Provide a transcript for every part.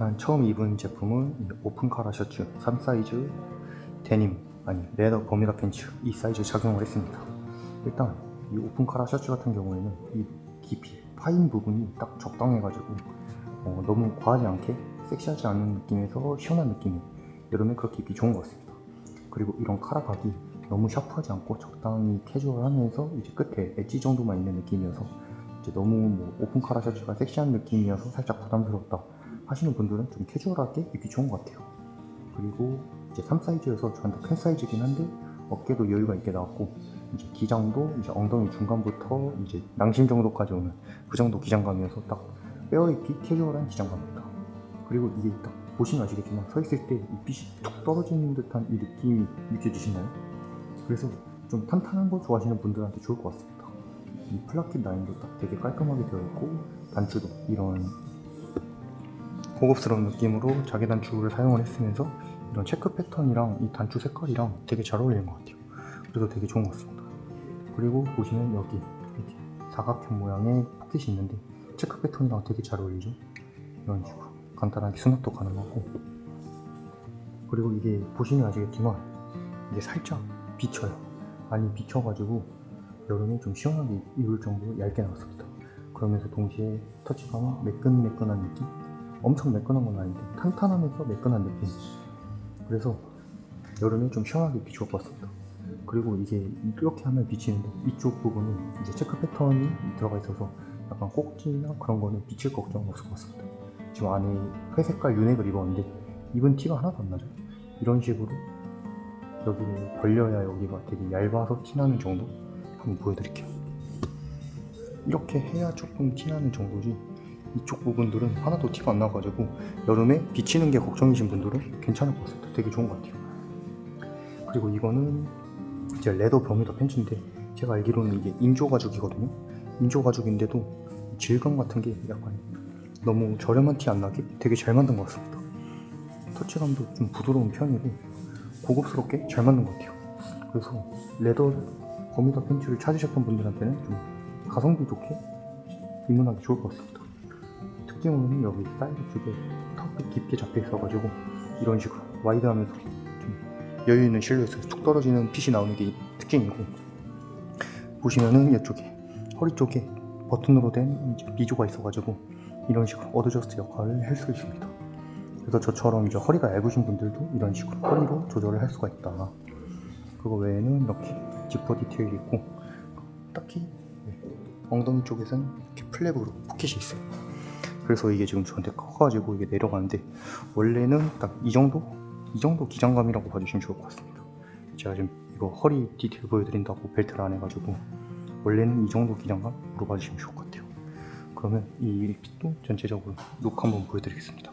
일단 처음 입은 제품은 이 오픈 카라 셔츠 3 사이즈 데님 아니 레더 버뮤다 팬츠 이 사이즈 착용을 했습니다. 일단 이 오픈 카라 셔츠 같은 경우에는 이 깊이 파인 부분이 딱 적당해가지고 어, 너무 과하지 않게 섹시하지 않은 느낌에서 시원한 느낌이 여름에 그렇게 입기 좋은 것 같습니다. 그리고 이런 카라 각이 너무 샤프하지 않고 적당히 캐주얼하면서 이제 끝에 엣지 정도만 있는 느낌이어서 이제 너무 뭐 오픈 카라 셔츠가 섹시한 느낌이어서 살짝 부담스럽다 하시는 분들은 좀 캐주얼하게 입기 좋은 것 같아요. 그리고 이제 3 사이즈여서 저한테 큰 사이즈긴 한데 어깨도 여유가 있게 나왔고 이제 기장도 이제 엉덩이 중간부터 이제 낭심 정도까지 오는 그 정도 기장감이어서 딱 빼어입기 캐주얼한 기장감입니다. 그리고 이게 딱 보시면 아시겠지만 서 있을 때 이 빛이 툭 떨어지는 듯한 이 느낌이 느껴지시나요? 그래서 좀 탄탄한 거 좋아하시는 분들한테 좋을 것 같습니다. 이 플라켓 라인도 딱 되게 깔끔하게 되어 있고 단추도 이런 고급스러운 느낌으로 자개 단추를 사용을 했으면서 이런 체크 패턴이랑 이 단추 색깔이랑 되게 잘 어울리는 것 같아요. 그래서 되게 좋은 것 같습니다. 그리고 보시면 여기 이렇게 사각형 모양의 포켓이 있는데 체크 패턴이랑 되게 잘 어울리죠? 이런 식으로 간단하게 수납도 가능하고 그리고 이게 보시면 아시겠지만 이게 살짝 비쳐요. 많이 비쳐가지고 여름에 좀 시원하게 입을 정도로 얇게 나왔습니다. 그러면서 동시에 터치감은 매끈매끈한 느낌? 엄청 매끈한 건 아닌데 탄탄하면서 매끈한 느낌. 그래서 여름에 좀 시원하게 것 같습니다. 그리고 이게 이렇게 하면 비치는데 이쪽 부분은 이제 체크 패턴이 들어가 있어서 약간 꼭지나 그런 거는 비칠 걱정은 없을 것 같습니다. 지금 안에 회색깔 유넥을 입었는데 입은 티가 하나도 안 나죠. 이런 식으로 여기를 벌려야 여기가 되게 얇아서 티나는 정도 한번 보여드릴게요. 이렇게 해야 조금 티나는 정도지 이쪽 부분들은 하나도 티가 안 나가지고 여름에 비치는 게 걱정이신 분들은 괜찮을 것 같습니다. 되게 좋은 것 같아요. 그리고 이거는 이제 레더 버뮤다 팬츠인데 제가 알기로는 이게 인조 가죽이거든요. 인조 가죽인데도 질감 같은 게 약간 너무 저렴한 티 안 나게 되게 잘 만든 것 같습니다. 터치감도 좀 부드러운 편이고 고급스럽게 잘 만든 것 같아요. 그래서 레더 버뮤다 팬츠를 찾으셨던 분들한테는 좀 가성비 좋게 입문하기 좋을 것 같습니다. 특징으로는 여기 사이드 쪽에 턱이 깊게 잡혀 있어가지고 이런 식으로 와이드하면서 좀 여유 있는 실루엣에서 툭 떨어지는 핏이 나오는 게 특징이고 보시면은 이쪽에 허리 쪽에 버튼으로 된 비조가 있어가지고 이런 식으로 어드저스트 역할을 할 수 있습니다. 그래서 저처럼 이제 허리가 얇으신 분들도 이런 식으로 허리로 조절을 할 수가 있다. 그거 외에는 이렇게 지퍼 디테일이 있고 딱히 네, 엉덩이 쪽에서는 이렇게 플랩으로 포켓이 있어요. 그래서 이게 지금 저한테 커가지고 이게 내려가는데 원래는 딱 이 정도? 이 정도 기장감이라고 봐주시면 좋을 것 같습니다. 제가 지금 이거 허리 디테일 보여드린다고 벨트를 안 해가지고 원래는 이 정도 기장감으로 봐주시면 좋을 것 같아요. 그러면 이 핏도 전체적으로 룩 한번 보여드리겠습니다.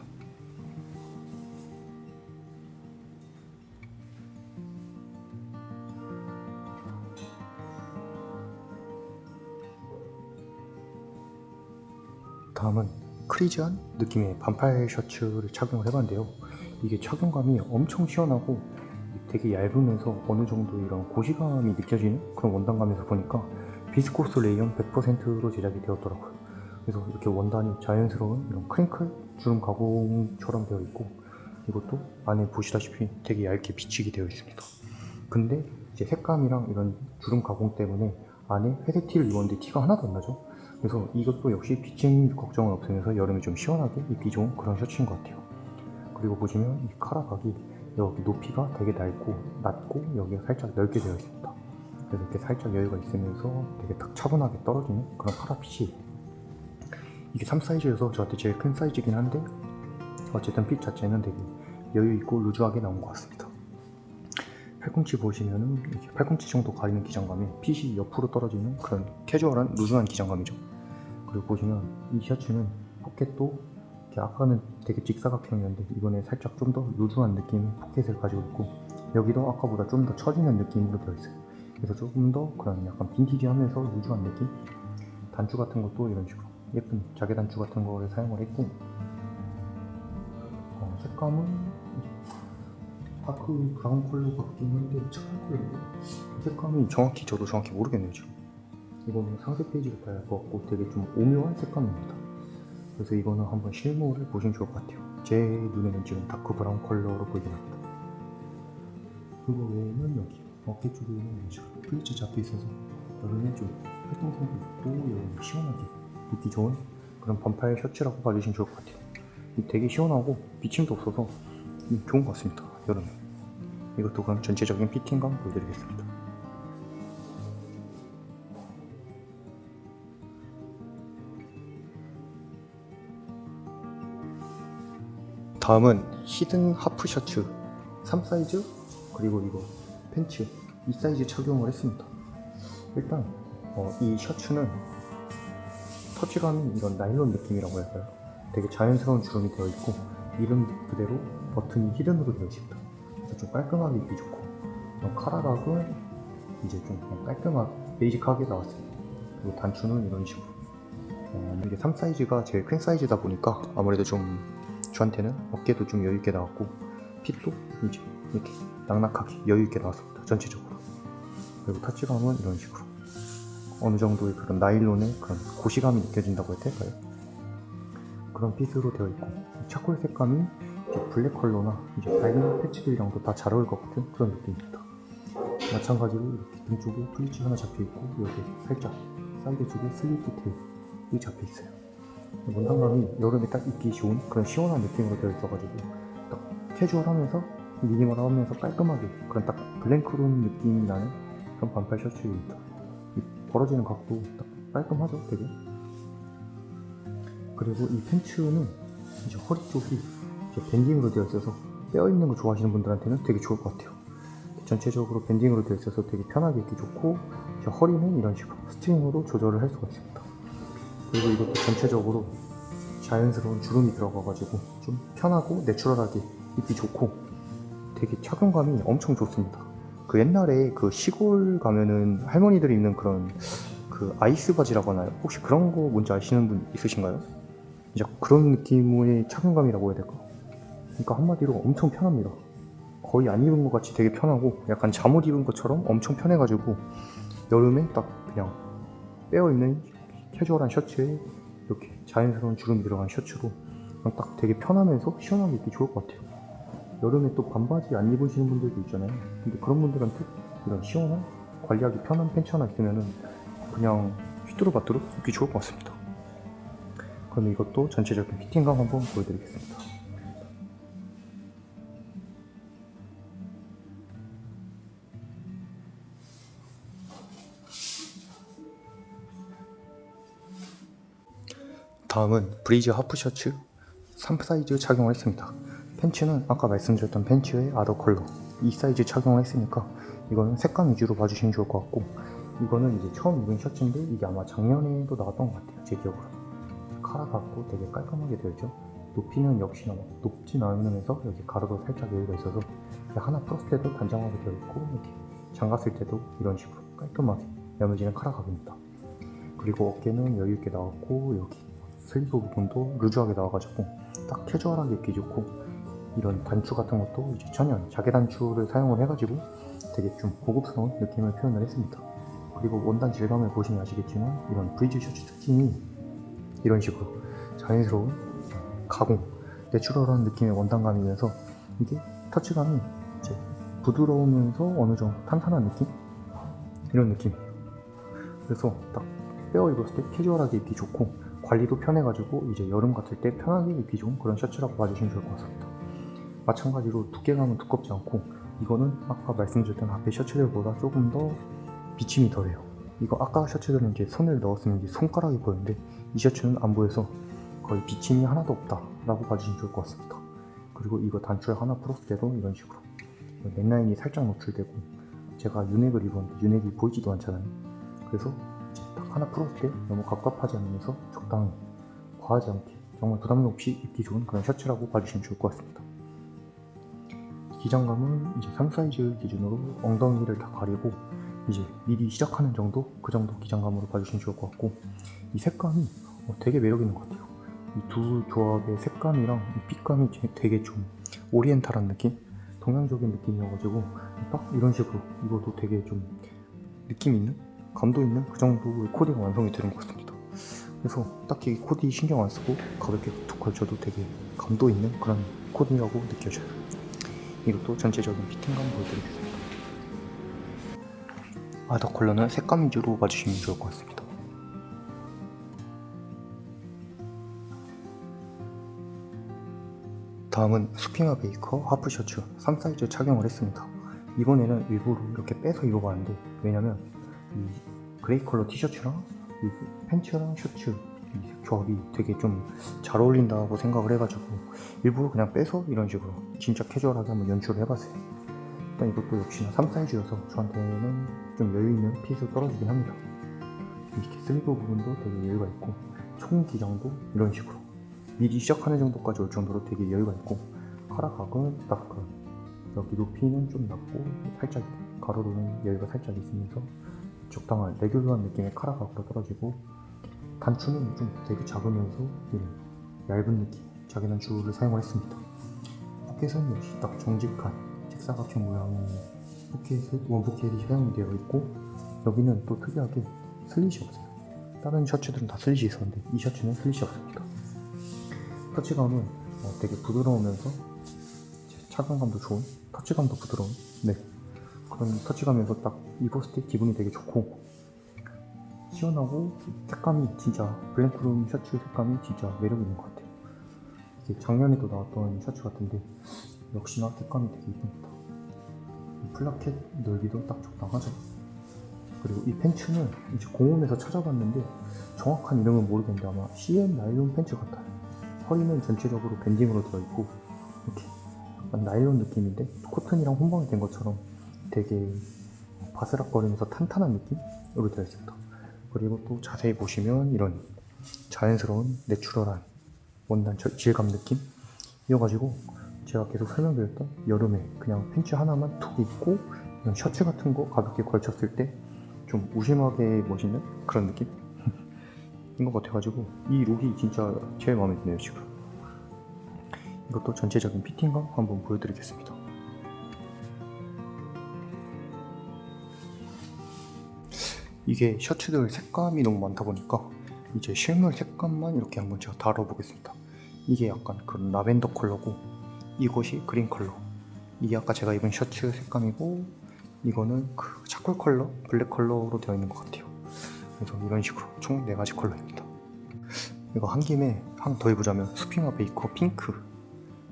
다음은 크리즈한 느낌의 반팔 셔츠를 착용을 해봤는데요. 이게 착용감이 엄청 시원하고 되게 얇으면서 어느 정도 이런 고시감이 느껴지는 그런 원단감에서 보니까 비스코스 레이온 100%로 제작이 되었더라고요. 그래서 이렇게 원단이 자연스러운 이런 크링클 주름 가공처럼 되어 있고 이것도 안에 보시다시피 되게 얇게 비치게 되어 있습니다. 근데 이제 색감이랑 이런 주름 가공 때문에 안에 회색 티를 입었는데 티가 하나도 안 나죠. 그래서 이것도 역시 비침 걱정은 없으면서 여름에 좀 시원하게 입기 좋은 그런 셔츠인 것 같아요. 그리고 보시면 이 카라각이 여기 높이가 되게 낮고 낮고 여기가 살짝 넓게 되어 있습니다. 그래서 이렇게 살짝 여유가 있으면서 되게 딱 차분하게 떨어지는 그런 카라핏이 이게 3 사이즈여서 저한테 제일 큰 사이즈긴 한데 어쨌든 핏 자체는 되게 여유 있고 루즈하게 나온 것 같습니다. 팔꿈치 보시면은 이렇게 팔꿈치 정도 가리는 기장감이 핏이 옆으로 떨어지는 그런 캐주얼한 루즈한 기장감이죠. 그리고 보시면 이 셔츠는 포켓도 아까는 되게 직사각형이었는데 이번에 살짝 좀 더 루즈한 느낌의 포켓을 가지고 있고 여기도 아까보다 좀 더 처지는 느낌으로 되어 있어요. 그래서 조금 더 그런 약간 빈티지하면서 루즈한 느낌. 단추 같은 것도 이런 식으로 예쁜 자개 단추 같은 거를 사용을 했고 어, 색감은 다크 브라운 컬러 같긴 한데 차가운 컬러인가? 색감이 정확히 저도 정확히 모르겠네요 지금 이거는 상세 페이지를 봐야 할 것 같고 되게 좀 오묘한 색감입니다 그래서 이거는 한번 실물을 보시면 좋을 것 같아요 제 눈에는 지금 다크 브라운 컬러로 보이긴 합니다. 그거 외에는 여기 어깨 쪽에는 이런 식으로 플리츠 잡혀 있어서 여름에 좀 활동성도 있고 여름 시원하게 입기 좋은 그런 반팔 셔츠라고 봐주시면 좋을 것 같아요. 이 되게 시원하고 비침도 없어서 음, 좋은 것 같습니다. 여름에. 이것도 그럼 전체적인 피팅감 보여드리겠습니다. 다음은 히든 하프 셔츠 3 사이즈 그리고 이거 팬츠 이 사이즈 착용을 했습니다. 일단 어, 이 셔츠는 터치감이 이런 나일론 느낌이라고 할까요? 되게 자연스러운 주름이 되어 있고 이름 그대로 버튼이 히든으로 되어 있습니다. 그래서 좀 깔끔하게 입기 좋고 이런 카라락은 이제 좀 그냥 깔끔하게 베이직하게 나왔습니다. 그리고 단추는 이런 식으로 어, 이게 3 사이즈가 제일 큰 사이즈다 보니까 아무래도 좀 저한테는 어깨도 좀 여유 있게 나왔고 핏도 이제 이렇게 낙낙하게 여유 있게 나왔습니다. 전체적으로 그리고 터치감은 이런 식으로 어느 정도의 그런 나일론의 그런 고시감이 느껴진다고 해야 될까요? 그런 핏으로 되어 있고 차콜 색감이 이제 블랙 컬러나 이제 밝은 패치들이랑도 다 잘 어울릴 것 같은 그런 느낌입니다. 마찬가지로 이렇게 등 쪽에 플리츠 하나 잡혀 있고 여기 살짝 사이드 쪽에 슬리피 테일이 잡혀 있어요. 원단감이 여름에 딱 입기 좋은 그런 시원한 느낌으로 되어 있어가지고 딱 캐주얼하면서 미니멀하면서 깔끔하게 그런 딱 블랭크룸 느낌이 나는 그런 반팔 셔츠입니다. 이 벌어지는 각도 딱 깔끔하죠, 되게. 그리고 이 팬츠는 이제 허리 쪽이 이제 밴딩으로 되어 있어서 빼어 있는 거 좋아하시는 분들한테는 되게 좋을 것 같아요. 전체적으로 밴딩으로 되어 있어서 되게 편하게 입기 좋고 허리는 이런 식으로 스트링으로 조절을 할 수가 있습니다. 그리고 이것도 전체적으로 자연스러운 주름이 들어가가지고 좀 편하고 내추럴하게 입기 좋고 되게 착용감이 엄청 좋습니다. 그 옛날에 그 시골 가면은 할머니들이 입는 그런 그 아이스 바지라고 하나요? 혹시 그런 거 뭔지 아시는 분 있으신가요? 이제 그런 느낌의 착용감이라고 해야 될까? 그러니까 한마디로 엄청 편합니다. 거의 안 입은 것 같이 되게 편하고 약간 잠옷 입은 것처럼 엄청 편해가지고 여름에 딱 그냥 빼어 있는 캐주얼한 셔츠에 이렇게 자연스러운 주름이 들어간 셔츠로 딱 되게 편하면서 시원하게 입기 좋을 것 같아요. 여름에 또 반바지 안 입으시는 분들도 있잖아요. 근데 그런 분들한테 이런 시원한 관리하기 편한 팬츠 하나 있으면은 그냥 휘뚜루바뚜루 입기 좋을 것 같습니다. 그럼 이것도 전체적인 피팅감 한번 보여드리겠습니다. 다음은 브리즈 하프 셔츠 3 사이즈 착용을 했습니다. 팬츠는 아까 말씀드렸던 팬츠의 아더 컬러 이 사이즈 착용을 했으니까 이거는 색감 위주로 봐주시면 좋을 것 같고 이거는 이제 처음 입은 셔츠인데 이게 아마 작년에도 나왔던 것 같아요 제 기억으로. 카라 같고 되게 깔끔하게 되어 있죠? 높이는 역시나 막 높진 않으면서 여기 가로도 살짝 여유가 있어서 하나 풀었을 때도 단정하게 되어 있고 이렇게 장갔을 때도 이런 식으로 깔끔하게 야무지는 카라 각입니다. 그리고 어깨는 여유 있게 나왔고 여기 슬리브 부분도 루즈하게 나와가지고 딱 캐주얼하게 입기 좋고 이런 단추 같은 것도 이제 천연 자개 단추를 사용을 해가지고 되게 좀 고급스러운 느낌을 표현을 했습니다. 그리고 원단 질감을 보시면 아시겠지만 이런 브리즈 셔츠 특징이 이런 식으로 자연스러운 가공, 내추럴한 느낌의 원단감이면서 이게 터치감이 이제 부드러우면서 어느 정도 탄탄한 느낌? 이런 느낌이에요. 그래서 딱 빼어 입었을 때 캐주얼하게 입기 좋고 관리도 편해가지고 이제 여름 같을 때 편하게 입기 좋은 그런 셔츠라고 봐주시면 좋을 것 같습니다. 마찬가지로 두께감은 두껍지 않고 이거는 아까 말씀드렸던 앞에 셔츠들보다 조금 더 비침이 덜해요. 이거 아까 셔츠들은 이제 손을 넣었으면 이제 손가락이 보였는데 이 셔츠는 안 보여서 거의 비침이 하나도 없다라고 봐주시면 좋을 것 같습니다. 그리고 이거 단추를 하나 풀었을 때도 이런 식으로 넥라인이 살짝 노출되고 제가 유넥을 입었는데 유넥이 보이지도 않잖아요. 그래서 하나 풀었을 때 너무 갑갑하지 않으면서 적당히 과하지 않게. 정말 부담 없이 입기 좋은 그런 셔츠라고 봐주시면 좋을 것 같습니다. 기장감은 이제 3 사이즈 기준으로 엉덩이를 다 가리고 이제 미리 시작하는 정도? 그 정도 기장감으로 봐주시면 좋을 것 같고 이 색감이 어, 되게 매력 있는 것 같아요. 이 두 조합의 색감이랑 이 핏감이 제- 되게 좀 오리엔탈한 느낌, 동양적인 느낌이어가지고 딱 이런 식으로 이것도 되게 좀 느낌 있는 감도 있는 그 정도의 코디가 완성이 되는 것 같습니다. 그래서 딱히 코디 신경 안 쓰고 가볍게 툭 걸쳐도 되게 감도 있는 그런 코디라고 느껴져요. 이것도 전체적인 피팅감 보여드리겠습니다. 아더 컬러는 색감 위주로 봐주시면 좋을 것 같습니다. 다음은 수피마 베이커 하프 셔츠 3사이즈 착용을 했습니다. 이번에는 일부러 이렇게 빼서 입어봤는데 왜냐면 이 그레이 컬러 티셔츠랑 이 팬츠랑 셔츠 이 조합이 되게 좀 잘 어울린다고 생각을 해가지고 일부러 그냥 빼서 이런 식으로 진짜 캐주얼하게 한번 연출을 해봤어요. 일단 이것도 역시나 3 사이즈여서 저한테는 좀 여유 있는 핏으로 떨어지긴 합니다. 이렇게 슬리브 부분도 되게 여유가 있고 총 기장도 이런 식으로 미리 시작하는 정도까지 올 정도로 되게 여유가 있고 카라각은 딱 그 여기 높이는 좀 낮고 살짝 가로로는 여유가 살짝 있으면서 적당한 레귤러한 느낌의 카라각으로 떨어지고 단추는 좀 되게 작으면서 얇은 느낌 작은 단추를 사용을 했습니다. 포켓은 역시 딱 정직한 책사각형 모양의 포켓 원포켓이 사용이 되어 있고 여기는 또 특이하게 슬릿이 없어요. 다른 셔츠들은 다 슬릿이 있었는데 이 셔츠는 슬릿이 없습니다. 터치감은 어, 되게 부드러우면서 착용감도 좋은 터치감도 부드러운 네 그런 터치감에서 딱 입었을 때 기분이 되게 좋고 시원하고 색감이 진짜 블랙룸 셔츠 색감이 진짜 매력 있는 것 같아요. 작년에도 나왔던 셔츠 같은데 역시나 색감이 되게 이쁩니다. 이 플라켓 넓이도 딱 적당하죠. 그리고 이 팬츠는 이제 공홈에서 찾아봤는데 정확한 이름은 모르겠는데 아마 CM 나일론 팬츠 같아요. 허리는 전체적으로 밴딩으로 들어있고 이렇게 약간 나일론 느낌인데 코튼이랑 혼방이 된 것처럼 되게 바스락거리면서 탄탄한 느낌으로 되어 있습니다. 그리고 또 자세히 보시면 이런 자연스러운 내추럴한 원단 저- 질감 느낌 이어가지고 제가 계속 설명드렸던 여름에 그냥 팬츠 하나만 툭 입고 이런 셔츠 같은 거 가볍게 걸쳤을 때 좀 우심하게 멋있는 그런 느낌? 인것 같아가지고 이 룩이 진짜 제일 마음에 드네요 지금 이것도 전체적인 피팅감 한번 보여드리겠습니다 이게 셔츠들 색감이 너무 많다 보니까 이제 실물 색감만 이렇게 한번 제가 다뤄보겠습니다. 이게 약간 그런 라벤더 컬러고 이것이 그린 컬러. 이게 아까 제가 입은 셔츠 색감이고 이거는 그 차콜 컬러, 블랙 컬러로 되어 있는 것 같아요. 그래서 이런 식으로 총 4가지 컬러입니다. 이거 한 김에 한 더 입으자면 수피마 베이커 핑크.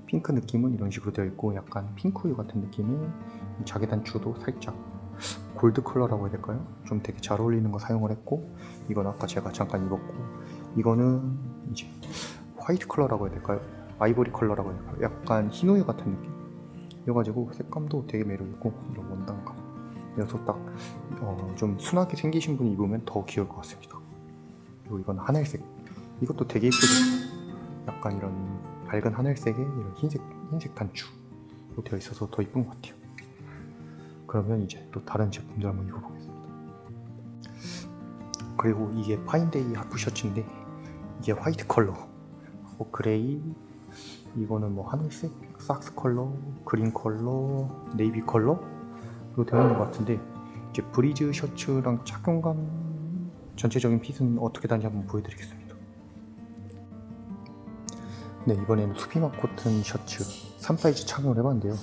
핑크 느낌은 이런 식으로 되어 있고 약간 핑크우유 같은 느낌의 자개 단추도 살짝 골드 컬러라고 해야 될까요? 좀 되게 잘 어울리는 거 사용을 했고 이건 아까 제가 잠깐 입었고 이거는 이제 화이트 컬러라고 해야 될까요? 아이보리 컬러라고 해야 될까요? 약간 흰우유 같은 느낌 이어가지고 색감도 되게 매력있고 이런 원단감 그래서 딱좀 순하게 생기신 분이 입으면 더 귀여울 것 같습니다 그리고 이건 하늘색 이것도 되게 예쁘죠 약간 이런 밝은 하늘색에 이런 흰색 흰색 단추로 되어 있어서 더 이쁜 것 같아요 그러면 이제 또 다른 제품들 한번 입어보겠습니다. 그리고 이게 파인데이 하프 셔츠인데 이게 화이트 컬러. 뭐 그레이 이거는 뭐 하늘색 삭스 컬러 그린 컬러 네이비 컬러? 로 되어 있는 것 같은데 이제 브리즈 셔츠랑 착용감 전체적인 핏은 어떻게 다른지 한번 보여드리겠습니다. 네 이번에는 수피마 코튼 셔츠. 3사이즈 착용을 해봤는데요.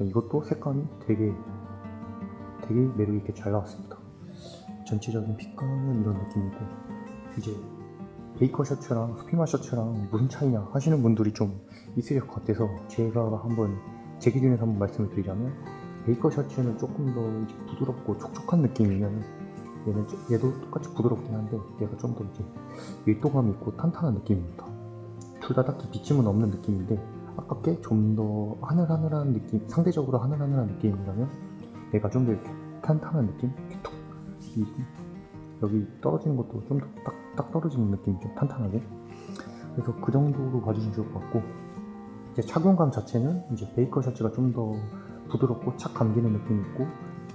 이것도 색감이 되게 되게 매력있게 잘 나왔습니다. 전체적인 핏감은 이런 느낌이고 이제 베이커 셔츠랑 수피마 셔츠랑 무슨 차이냐 하시는 분들이 좀 있으실 것 같아서 제가 한번 제 기준에서 한번 말씀을 드리자면 베이커 셔츠는 조금 더 이제 부드럽고 촉촉한 느낌이면 얘는 좀- 얘도 똑같이 부드럽긴 한데 얘가 좀 더 이제 밀도감이 있고 탄탄한 느낌입니다. 둘 다 딱히 비침은 없는 느낌인데 아깝게 좀 더 하늘하늘한 느낌 상대적으로 하늘하늘한 느낌이라면 얘가 좀 더 이렇게 탄탄한 느낌? 톡 이- 여기 떨어지는 것도 좀더 딱딱 떨어지는 느낌이 좀 탄탄하게? 그래서 그 정도로 봐주시면 좋을 것 같고 이제 착용감 자체는 이제 베이커 셔츠가 좀 더 부드럽고 착 감기는 느낌이 있고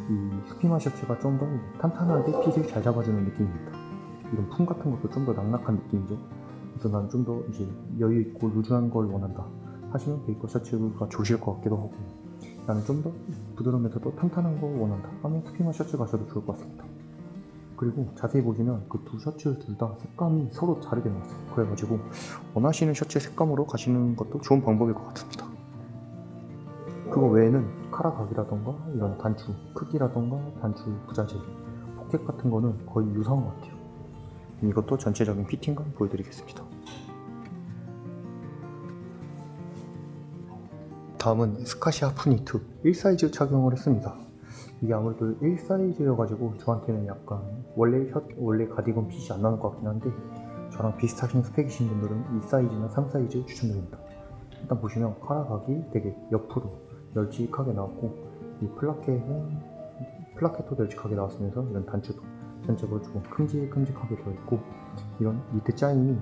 이 스피마 셔츠가 좀 더 탄탄하게 핏을 잘 잡아주는 느낌입니다. 이런 품 같은 것도 좀 더 낙낙한 느낌이죠. 그래서 난 좀 더 이제 여유 있고 루즈한 걸 원한다 하시면 베이커 셔츠가 좋으실 것 같기도 하고 나는 좀 더 부드러우면서도 탄탄한 거 원한다 하면 스피마 셔츠 가셔도 좋을 것 같습니다 그리고 자세히 보시면 그 두 셔츠 둘 다 색감이 서로 다르게 나왔어요. 그래가지고 원하시는 셔츠 색감으로 가시는 것도 좋은 방법일 것 같습니다. 그거 외에는 카라 각이라던가 이런 단추 크기라던가 단추 부자재 포켓 같은 거는 거의 유사한 것 같아요. 이것도 전체적인 피팅감 보여드리겠습니다. 다음은 스카시아 푸니트 1사이즈 착용을 했습니다. 이게 아무래도 1사이즈여가지고 저한테는 약간 원래 셔, 원래 가디건 핏이 안 나는 것 같긴 한데 저랑 비슷하신 스펙이신 분들은 2사이즈나 3사이즈 추천드립니다. 일단 보시면 카라각이 되게 옆으로 널찍하게 나왔고 이 플라켓은 플라켓도 널찍하게 나왔으면서 이런 단추도 전체적으로 조금 큼직큼직하게 되어 있고 이런 밑에 짜임이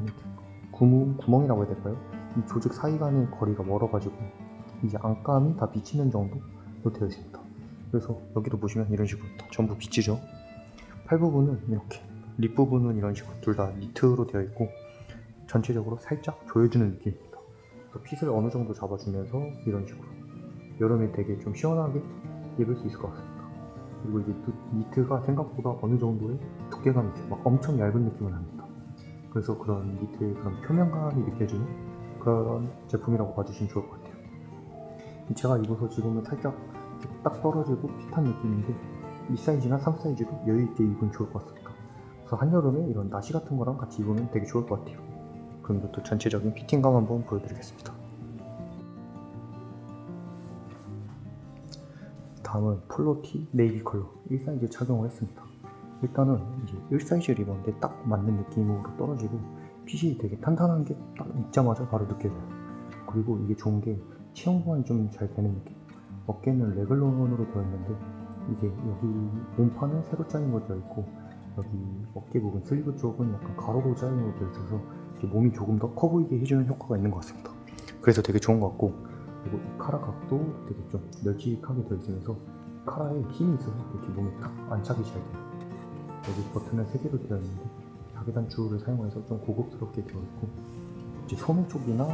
구멍, 구멍이라고 해야 될까요? 이 조직 사이 간의 거리가 멀어가지고 이제 안감이 다 비치는 정도로 되어 있습니다. 그래서 여기도 보시면 이런 식으로 다 전부 비치죠. 팔 부분은 이렇게 립 부분은 이런 식으로 둘 다 니트로 되어 있고 전체적으로 살짝 조여주는 느낌입니다. 그래서 핏을 어느 정도 잡아주면서 이런 식으로 여름에 되게 좀 시원하게 입을 수 있을 것 같습니다. 그리고 또 니트가 생각보다 어느 정도의 두께감이 있어요. 막 엄청 얇은 느낌은 아닙니다. 그래서 그런 니트의 그런 표면감이 느껴지는 그런 제품이라고 봐주시면 좋을 것 같아요. 제가 입어서 지금은 살짝 딱 떨어지고 핏한 느낌인데 2사이즈나 3사이즈도 여유있게 입으면 좋을 것 같습니다. 그래서 한여름에 이런 나시 같은 거랑 같이 입으면 되게 좋을 것 같아요. 그럼 이것도 전체적인 피팅감 한번 보여드리겠습니다. 다음은 폴로티 네이비 컬러 1사이즈 착용을 했습니다. 일단은 이제 1사이즈를 입었는데 딱 맞는 느낌으로 떨어지고 핏이 되게 탄탄한 게 딱 입자마자 바로 느껴져요. 그리고 이게 좋은 게 체형 보완이 좀 잘 되는 느낌. 어깨는 레글론으로 되어 있는데 이게 여기 몸판은 세로 짜임으로 되어 있고 여기 어깨 부분 슬리브 쪽은 약간 가로로 짜임으로 되어 있어서 이렇게 몸이 조금 더 커 보이게 해주는 효과가 있는 것 같습니다. 그래서 되게 좋은 것 같고 그리고 이 카라 각도 되게 좀 널찍하게 되어 있으면서 카라에 힘이 있어서 이렇게 몸에 딱 안착이 잘 돼요. 여기 버튼은 3개로 되어 있는데 자개 단추를 사용해서 좀 고급스럽게 되어 있고 이제 소매 쪽이나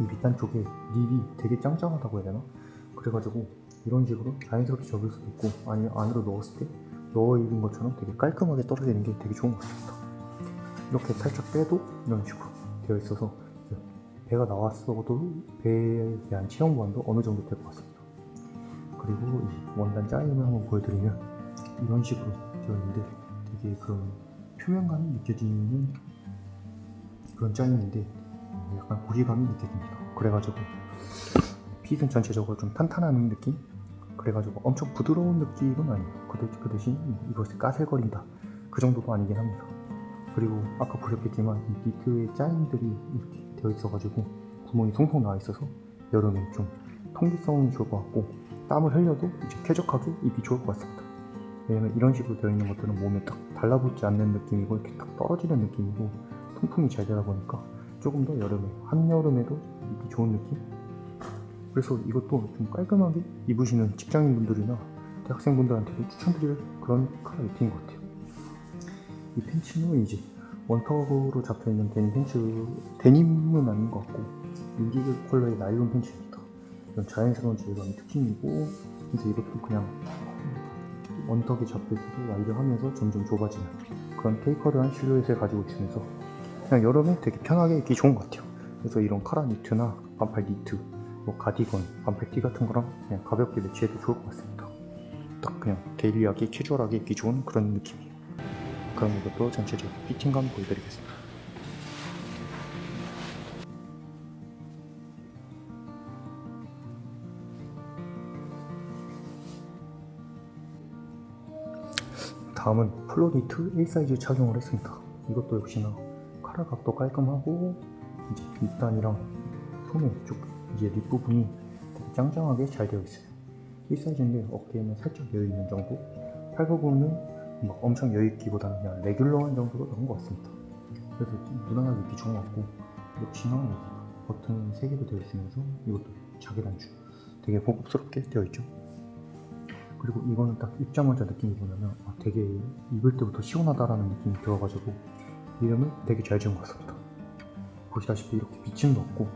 이 밑단 쪽에 립이 되게 짱짱하다고 해야 되나? 그래가지고 이런 식으로 자연스럽게 접을 수도 있고 아니면 안으로 넣었을 때 넣어 입은 것처럼 되게 깔끔하게 떨어지는 게 되게 좋은 것 같습니다. 이렇게 살짝 빼도 이런 식으로 되어 있어서 배가 나왔어도 배에 대한 체형 보완도 어느 정도 될 것 같습니다. 그리고 이 원단 짜임을 한번 보여드리면 이런 식으로 되어 있는데 되게 그런 표면감이 느껴지는 그런 짜임인데 약간 고리감이 느껴집니다. 그래가지고 핏은 전체적으로 좀 탄탄한 느낌? 그래가지고 엄청 부드러운 느낌은 아니에요. 그, 대- 그 대신 이것이 까슬거린다. 그 정도도 아니긴 합니다. 그리고 아까 보셨겠지만 이 니트의 짜임들이 이렇게 되어 있어가지고 구멍이 송송 나와 있어서 여름에 좀 통기성이 좋을 것 같고 땀을 흘려도 이제 쾌적하게 입기 좋을 것 같습니다. 왜냐면 이런 식으로 되어 있는 것들은 몸에 딱 달라붙지 않는 느낌이고 이렇게 딱 떨어지는 느낌이고 통풍이 잘 되다 보니까 조금 더 여름에 한여름에도 입기 좋은 느낌? 그래서 이것도 좀 깔끔하게 입으시는 직장인분들이나 대학생분들한테도 추천드릴 그런 카라 니트인 것 같아요. 이 팬츠는 이제 원턱으로 잡혀있는 데님 팬츠 데님은 아닌 것 같고 인디고 컬러의 나일론 팬츠입니다. 이런 자연스러운 질감이 특징이고 그래서 이것도 그냥 원턱에 잡혀있어도 와이드 하면서 점점 좁아지는 그런 테이커드한 실루엣을 가지고 있으면서 그냥 여름에 되게 편하게 입기 좋은 것 같아요. 그래서 이런 카라 니트나 반팔 니트, 뭐 가디건, 반팔 티 같은 거랑 그냥 가볍게 매치해도 좋을 것 같습니다. 딱 그냥 데일리하게 캐주얼하게 입기 좋은 그런 느낌이에요. 그럼 이것도 전체적으로 피팅감 보여드리겠습니다. 다음은 플로니트 1사이즈 착용을 했습니다. 이것도 역시나 카라 각도 깔끔하고 이제 밑단이랑 소매 쪽 이제 립 부분이 되게 짱짱하게 잘 되어 있어요. 1사이즈인데 어깨에는 살짝 여유 있는 정도, 팔 부분은 막 엄청 여유 있기보다는 그냥 레귤러한 정도로 나온 것 같습니다. 그래서 좀 무난하게 입기 좋은 것 같고 역시나 여기 버튼 3개로 되어 있으면서 이것도 자개 단추 되게 고급스럽게 되어 있죠. 그리고 이거는 딱 입자마자 느낌이 뭐냐면 아, 되게 입을 때부터 시원하다라는 느낌이 들어가지고 이름을 되게 잘 지은 것 같습니다. 보시다시피 이렇게 비침도 없고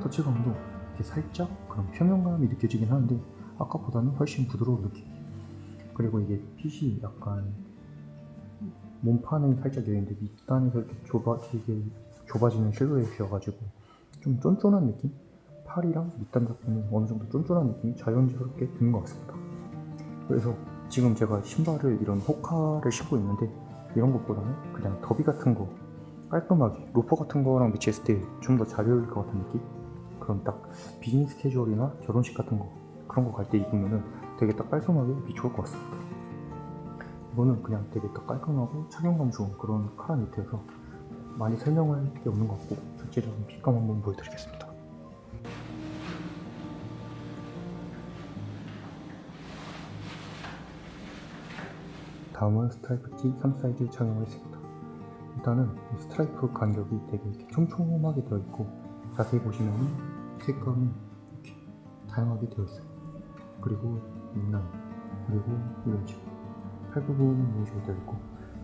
터치감도 이렇게 살짝 그런 표면감이 느껴지긴 하는데 아까보다는 훨씬 부드러운 느낌. 그리고 이게 핏이 약간 몸판은 살짝 여있는데 밑단에서 이렇게 좁아지게 좁아지는 실루엣이어가지고 좀 쫀쫀한 느낌? 팔이랑 밑단 잡히는 어느 정도 쫀쫀한 느낌이 자연스럽게 드는 것 같습니다. 그래서 지금 제가 신발을 이런 호카를 신고 있는데 이런 것보다는 그냥 더비 같은 거 깔끔하게 로퍼 같은 거랑 매치했을 때 좀 더 잘 어울릴 것 같은 느낌? 그럼 딱 비즈니스 캐주얼이나 결혼식 같은 거 그런 거 갈 때 입으면은 되게 딱 깔끔하게 입기 좋을 것 같습니다. 이거는 그냥 되게 딱 깔끔하고 착용감 좋은 그런 카라 니트여서 많이 설명할 게 없는 것 같고 전체적인 핏감 한번 보여드리겠습니다. 다음은 스트라이프 티 3사이즈 착용했습니다. 일단은 이 스트라이프 간격이 되게 이렇게 촘촘하게 되어 있고 자세히 보시면 색감이 이렇게 다양하게 되어 있어요. 그리고 밑라인 그리고 이런 식으로 팔 부분은 이런 식으로 되어 있고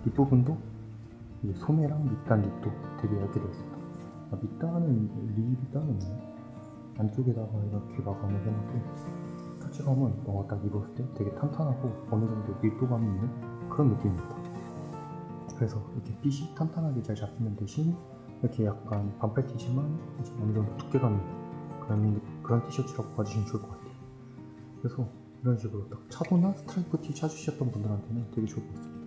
뒷부분도 이 소매랑 밑단 립도 되게 얇게 되어 있습니다. 아, 밑단은 립이 따로 있네. 안쪽에다가 이렇게 마감을 해놓고 터치감은 뭔가 딱 입었을 때 되게 탄탄하고 어느 정도 밀도감이 있는 그런 느낌입니다. 그래서 이렇게 핏이 탄탄하게 잘 잡히는 대신 이렇게 약간 반팔 티지만 어느 정도 두께감이 있는 그런, 그런 티셔츠라고 봐주시면 좋을 것 같아요. 그래서 이런 식으로 딱 차도나 스트라이프 티 찾으셨던 분들한테는 되게 좋을 것 같습니다.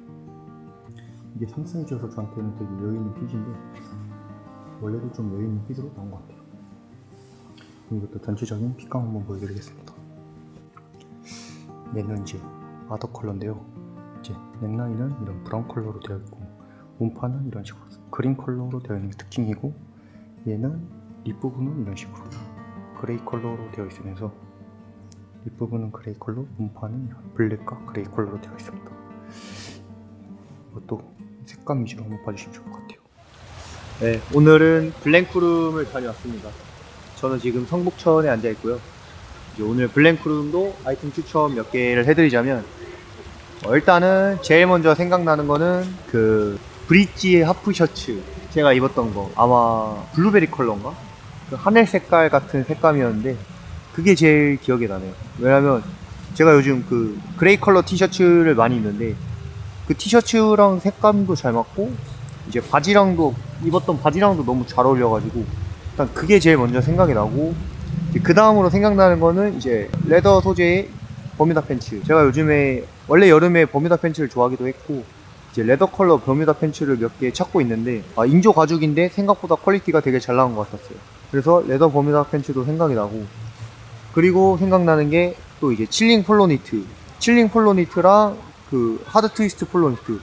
이게 3 사이즈여서 저한테는 되게 여유있는 핏인데 원래도 좀 여유있는 핏으로 나온 것 같아요. 이것도 전체적인 핏감 한번 보여드리겠습니다. 얘는 이제 아더 컬러인데요. 넥라인은 이런 브라운 컬러로 되어 있고 몸판은 이런 식으로 그린 컬러로 되어 있는 게 특징이고 얘는 립 부분은 이런 식으로 그레이 컬러로 되어 있으면서 립 부분은 그레이 컬러, 몸판은 이런 블랙과 그레이 컬러로 되어 있습니다. 이것도 색감 위주로 한번 봐주시면 좋을 것 같아요. 네, 오늘은 블랭크룸을 다녀왔습니다. 저는 지금 성북천에 앉아 있고요. 이제 오늘 블랭크룸도 아이템 추천 몇 개를 해드리자면 어, 일단은 제일 먼저 생각나는 거는 그 브릿지 하프 셔츠 제가 입었던 거 아마 블루베리 컬러인가? 그 하늘 색깔 같은 색감이었는데 그게 제일 기억에 나네요. 왜냐면 제가 요즘 그 그레이 컬러 티셔츠를 많이 입는데 그 티셔츠랑 색감도 잘 맞고 이제 바지랑도 입었던 바지랑도 너무 잘 어울려가지고 일단 그게 제일 먼저 생각이 나고 그 다음으로 생각나는 거는 이제 레더 소재의 버뮤다 팬츠. 제가 요즘에 원래 여름에 버뮤다 팬츠를 좋아하기도 했고 이제 레더 컬러 버뮤다 팬츠를 몇 개 찾고 있는데 아, 인조 가죽인데 생각보다 퀄리티가 되게 잘 나온 것 같았어요. 그래서 레더 버뮤다 팬츠도 생각이 나고 그리고 생각나는 게 또 이제 칠링 폴로 니트. 칠링 폴로 니트랑 그 하드 트위스트 폴로 니트.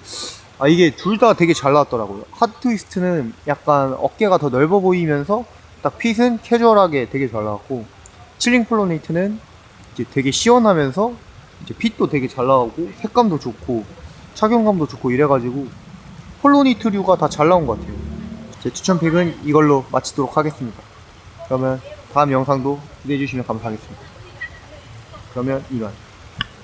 아 이게 둘 다 되게 잘 나왔더라고요. 하드 트위스트는 약간 어깨가 더 넓어 보이면서 딱 핏은 캐주얼하게 되게 잘 나왔고 칠링 플로네이트는 이제 되게 시원하면서 이제 핏도 되게 잘 나오고 색감도 좋고 착용감도 좋고 이래가지고 폴로니트류가 다 잘 나온 것 같아요. 제 추천픽은 이걸로 마치도록 하겠습니다. 그러면 다음 영상도 기대해 주시면 감사하겠습니다. 그러면 이만.